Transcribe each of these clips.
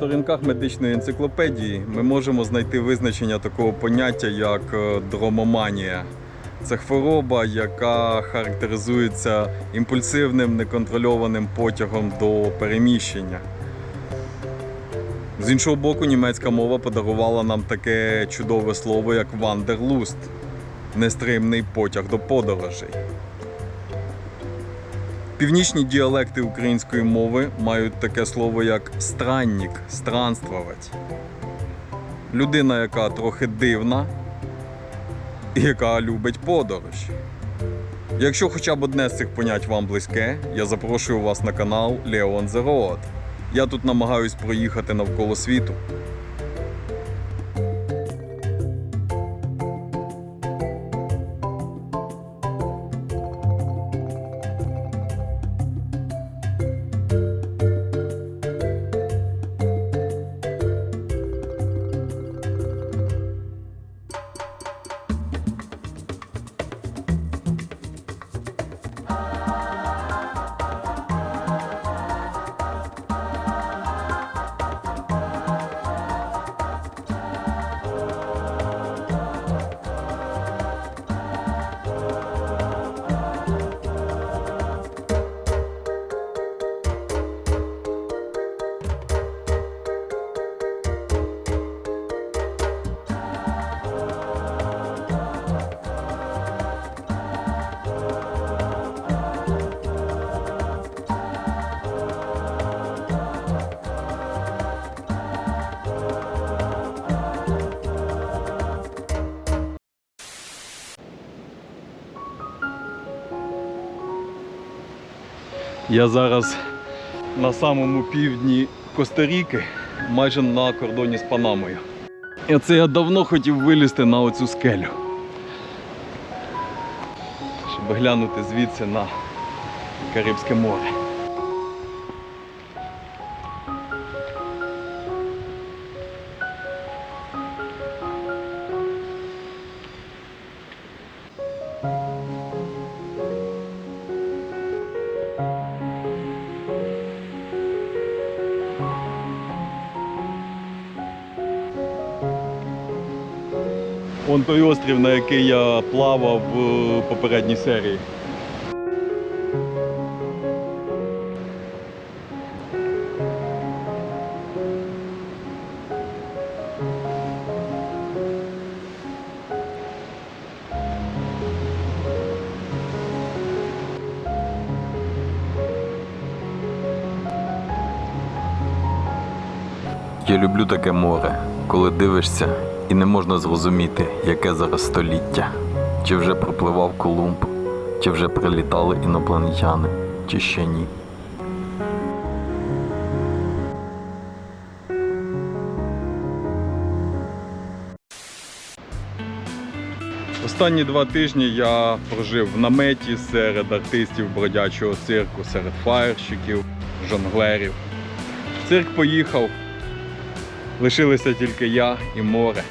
Сторінках медичної енциклопедії ми можемо знайти визначення такого поняття, як е, дромоманія. Це хвороба, яка характеризується імпульсивним неконтрольованим потягом до переміщення. З іншого боку, німецька мова подарувала нам таке чудове слово, як вандерлуст нестримний потяг до подорожей. Північні діалекти української мови мають таке слово як странник, странствувати. Людина, яка трохи дивна і яка любить подорожі. Якщо хоча б одне з цих понять вам близьке, я запрошую вас на канал Leon The Road. Я тут намагаюсь проїхати навколо світу. Я зараз на самому півдні Коста-Ріки, майже на кордоні з Панамою. І це я давно хотів вилізти на оцю скелю. Щоб глянути звідси на Карибське море. Вон той острів, на який я плавав в попередній серії. Я люблю таке море, коли дивишся і не можна зрозуміти, яке зараз століття. Чи вже пропливав Колумб, чи вже прилітали інопланетяни, чи ще ні. Останні два тижні я прожив в наметі серед артистів бродячого цирку, серед фаєрщиків, жонглерів. Цирк поїхав, лишилися тільки я і море.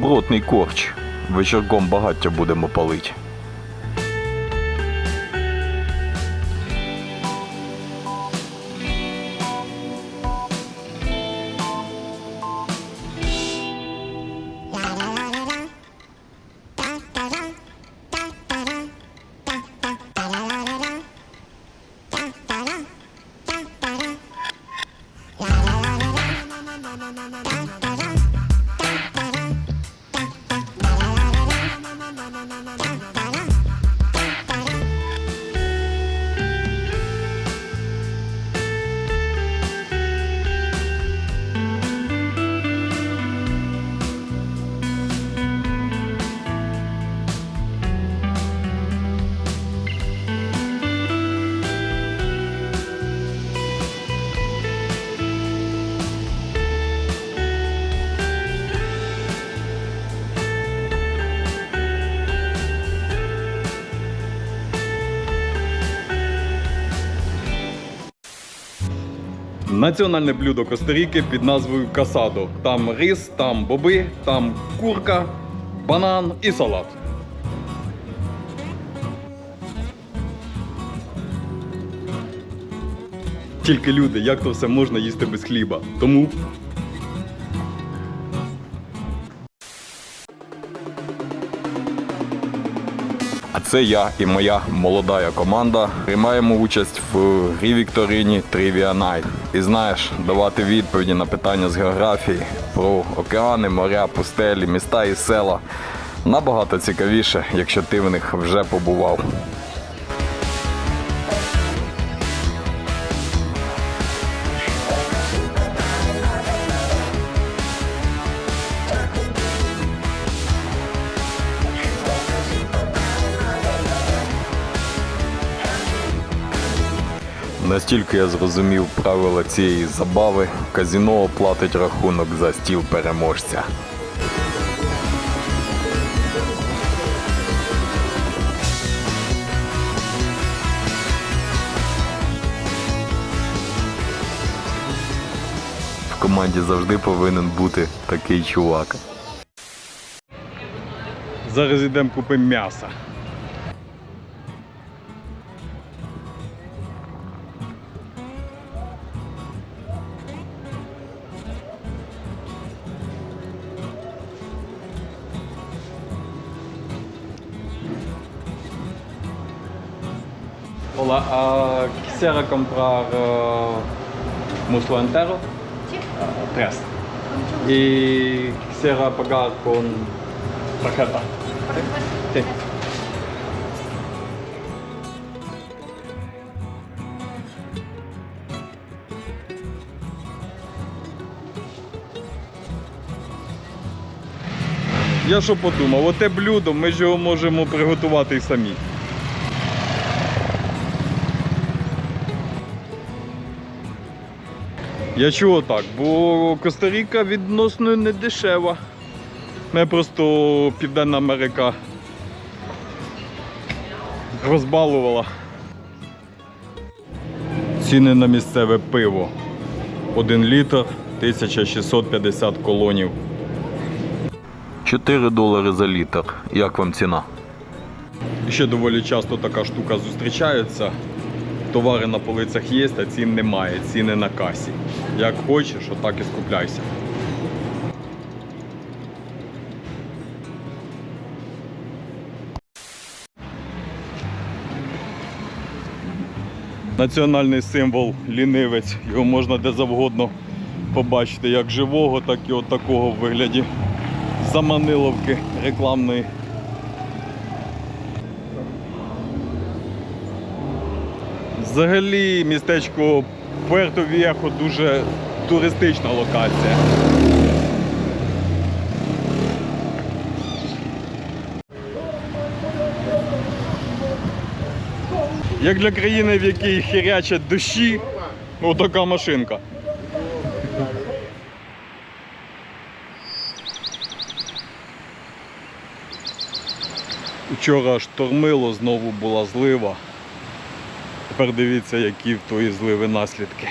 Добротний корч. Вечірком багаття будемо палить. Національне блюдо Коста-Ріки під назвою Касадо. Там рис, там боби, там курка, банан і салат. Тільки люди, як то все можна їсти без хліба. Тому це я і моя молода команда приймаємо участь в грі Вікторині Trivia Night. І знаєш, давати відповіді на питання з географії про океани, моря, пустелі, міста і села набагато цікавіше, якщо ти в них вже побував. Настільки я зрозумів правила цієї забави, казіно оплатить рахунок за стіл переможця. В команді завжди повинен бути такий чувак. зараз йдемо купимо м'яса. Hola, uh, quisiera comprar uh, muslo entero, uh, tres. Y quisiera pagar con tarjeta. Sí. Я що подумав, оте блюдо ми ж його можемо приготувати і самі. Я чого так? Бо Коста-Ріка відносно не дешева. Мене просто Південна Америка розбалувала. Ціни на місцеве пиво. 1 літр 1650 колонів. 4 долари за літр. Як вам ціна? Ще доволі часто така штука зустрічається. Товари на полицях є, а цін немає. Ціни на касі. Як хочеш, отак і скупляйся. Національний символ лінивець. Його можна де завгодно побачити, як живого, так і от такого в вигляді заманиловки рекламної. Взагалі містечко Пуерто Віехо дуже туристична локація. Як для країни, в якій хірячать дощі, отака машинка. Вчора штормило, знову була злива. Тепер дивіться, які в тої зливи наслідки.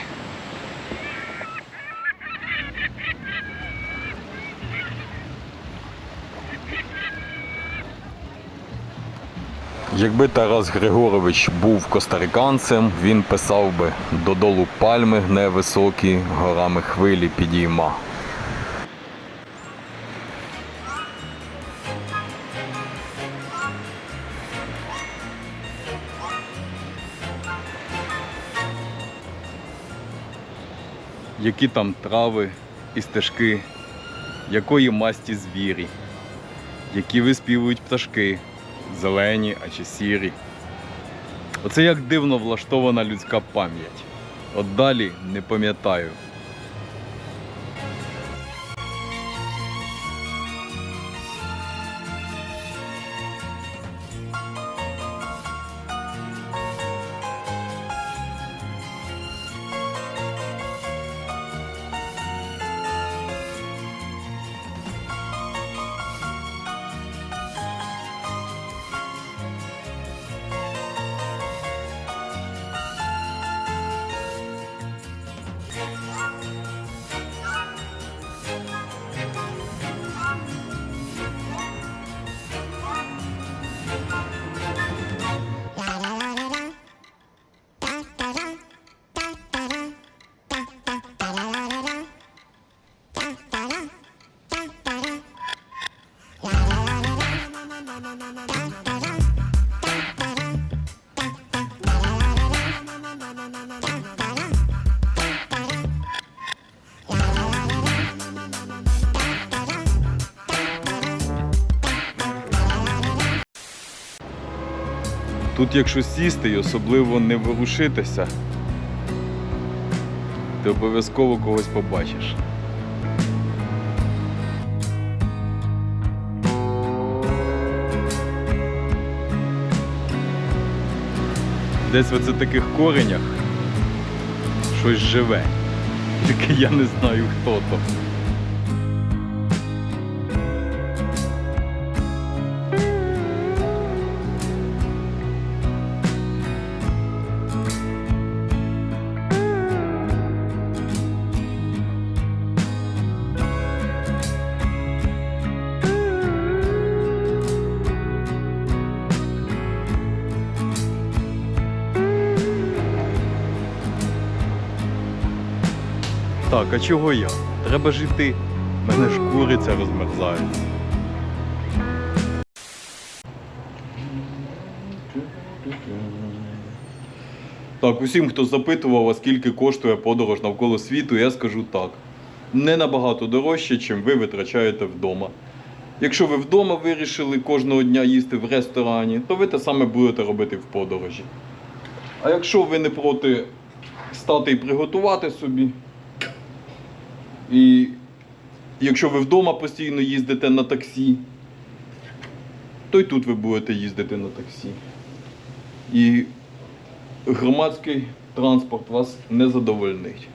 Якби Тарас Григорович був костариканцем, він писав би додолу пальми невисокі, горами хвилі підійма. Які там трави і стежки, якої масті звірі, які виспівують пташки, зелені, а чи сірі. Оце як дивно влаштована людська пам'ять. От далі не пам'ятаю. Тут, якщо сісти і особливо не ворушитися, ти обов'язково когось побачиш. Десь в оце таких коренях щось живе. Тільки я не знаю хто то. Так, а чого я? Треба ж іти. Мене ж куриця розмерзається. Так, усім, хто запитував, а скільки коштує подорож навколо світу, я скажу так. Не набагато дорожче, чим ви витрачаєте вдома. Якщо ви вдома вирішили кожного дня їсти в ресторані, то ви те саме будете робити в подорожі. А якщо ви не проти стати і приготувати собі, і якщо ви вдома постійно їздите на таксі, то й тут ви будете їздити на таксі. І громадський транспорт вас не задовольнить.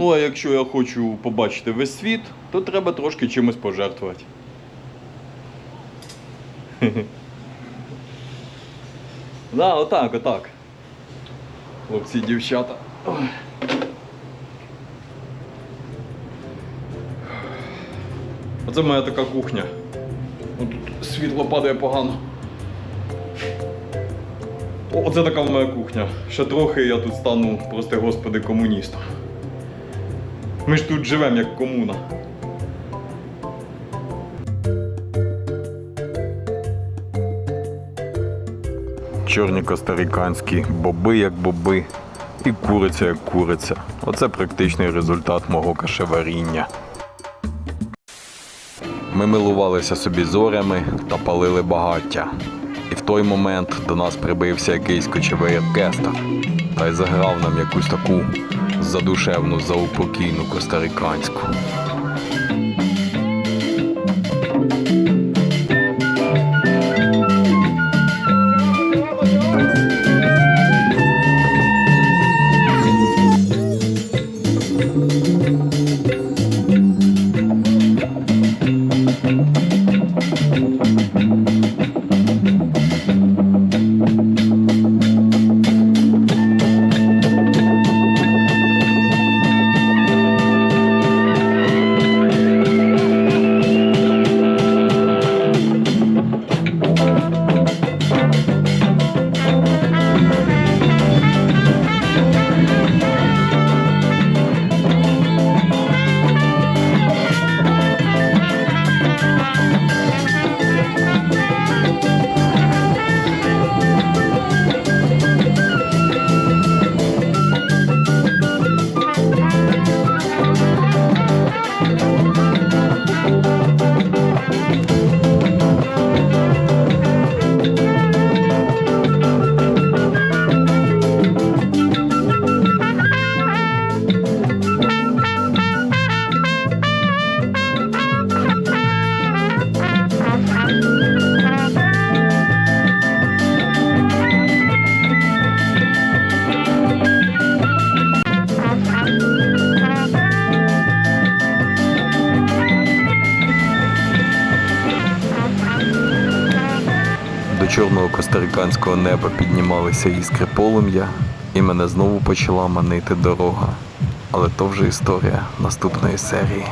Ну, а якщо я хочу побачити весь світ, то треба трошки чимось пожертвувати. Да, отак, отак. Хлопці, дівчата. Оце моя така кухня. Тут світло падає погано. Оце така моя кухня. Ще трохи я тут стану, прости господи, комуністом. Ми ж тут живемо як комуна. Чорні костариканські боби як боби і куриця як куриця. Оце практичний результат мого кашеваріння. Ми милувалися собі зорями та палили багаття. І в той момент до нас прибився якийсь кочовий оркестр та й заграв нам якусь таку задушевну, заупокійну костариканську. Костариканського неба піднімалися іскри полум'я, і мене знову почала манити дорога. Але то вже історія наступної серії.